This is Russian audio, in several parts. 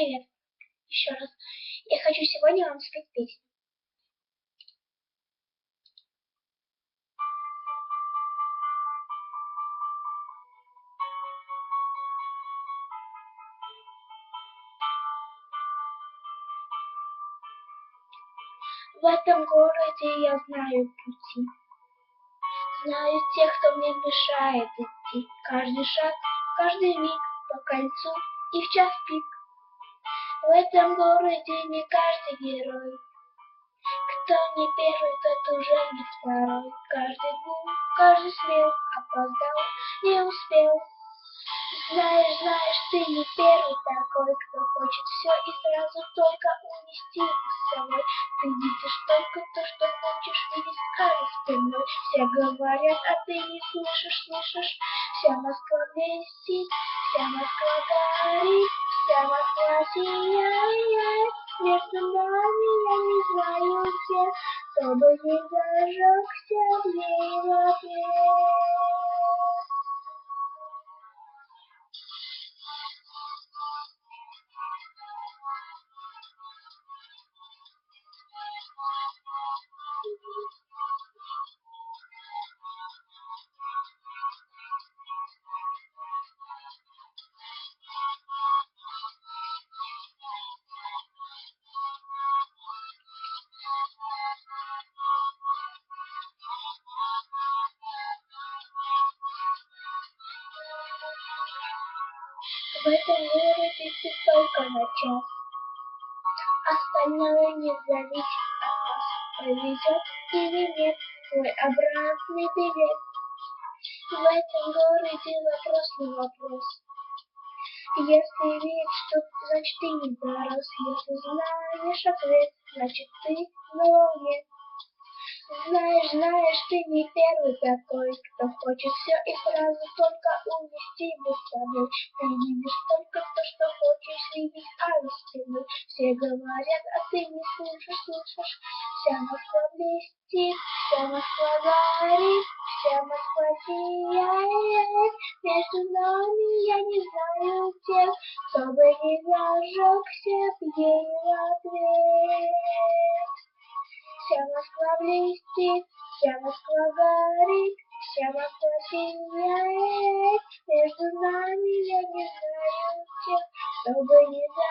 Привет. Еще раз. Я хочу сегодня вам спеть песню. В этом городе я знаю пути. Знаю тех, кто мне мешает идти. Каждый шаг, каждый миг по кольцу и в час пик. В этом городе не каждый герой. Кто не первый, тот уже не второй. Каждый глуп, каждый смел, опоздал, не успел. Знаешь, знаешь, ты не первый такой, кто хочет все и сразу только унести с собой. Ты видишь только то, что хочешь видеть, а за спиной все говорят, а ты не слышишь, слышишь. Вся Москва блестит, вся Москва горит, вся Москва сияет. Между нами я не знаю где, чтобы не зажегся в в ответ. В этом мире только на час. Остальное не зависит от нас. Повезет или нет твой обратный билет. В этом городе вопрос не вопрос. Если веришь, что значит ты не дорос. Если знаешь ответ, значит ты на волне. Знаешь, знаешь, ты не первый такой, кто хочет все и сразу только унести без собой. Ты видишь только то, что хочешь видеть, а за спиной все говорят, а ты не слушаешь, слушаешь. Вся Москва блестит, вся Москва горит, вся Москва сияет. Между нами я не знаю тех, кто бы не зажегся ей в ответ. Блестит, вся Москва горит, вся Москва сияет. Между нами я не знаю тех, чтобы не зажегся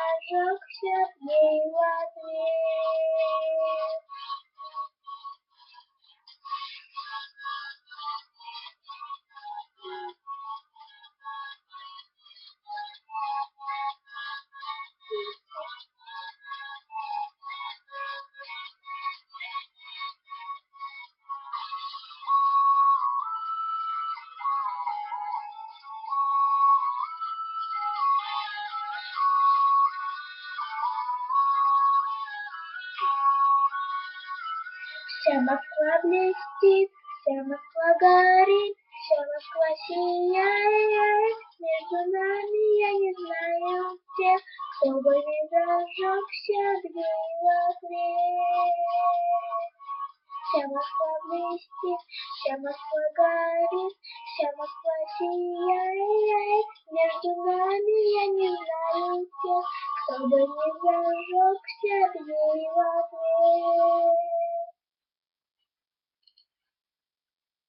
Вся Москва блестит, вся Москва горит, вся Москва сияет. Между нами я не знаю тех, кто бы не зажегся дверь в ответ. Вся Москва блестит, вся Москва горит, вся Москва сияет. Между нами я не знаю тех, кто бы не зажег